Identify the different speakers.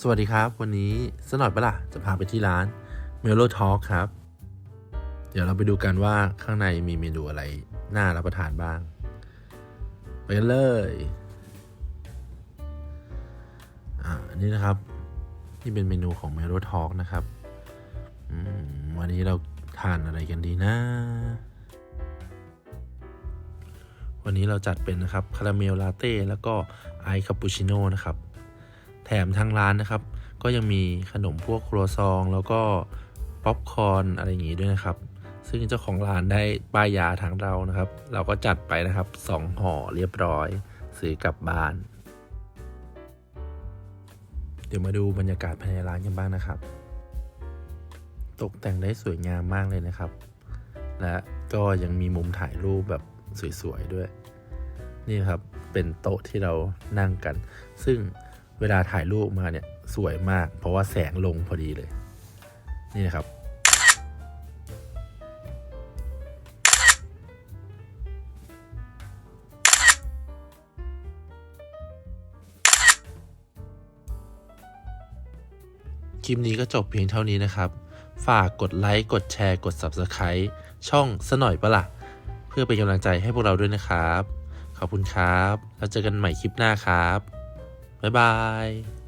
Speaker 1: สวัสดีครับ วันนี้สนอยปะล่ะ จะพาไปที่ร้าน m e l o Talk ครับ เดี๋ยวเราไปดูกันว่าข้างในมีเมนูอะไรน่ารับประทานบ้าง ไปกันเลยอ่าอันนี้นะครับ นี่เป็นเมนูของ m e l o Talk นะครับวันนี้เราทานอะไรกันดีนะ วันนี้เราจัดเป็นนะครับคาราเมลลาเต้แล้วก็ไอคาปูชิโน่นะครับ แถมทางร้านนะครับ ก็ยังมีขนมพวกครัวซอง แล้วก็ป๊อปคอร์นอะไรอย่างงี้ด้วยนะครับ ซึ่งเจ้าของร้านได้ป้ายยาทางเรานะครับ เราก็จัดไปนะครับสองห่อเรียบร้อยซื้อกลับบ้าน เดี๋ยวมาดูบรรยากาศภายในร้านกันบ้างนะครับ ตกแต่งได้สวยงามมากเลยนะครับ และก็ยังมีมุมถ่ายรูปแบบสวยๆด้วย นี่ครับเป็นโต๊ะที่เรานั่งกัน ซึ่ง เวลาถ่ายรูปมาเนี่ยสวยมาก เพราะว่าแสงลงพอดีเลย นี่นะครับ คลิปนี้ก็จบเพียงเท่านี้นะครับ ฝากกดไลค์ กดแชร์ กด Subscribe ช่องสหน่อยปะละ่ะ เพื่อเป็นกำลังใจให้พวกเราด้วยนะครับ ขอบคุณครับ แล้วเจอกันใหม่คลิปหน้าครับ บ๊ายบาย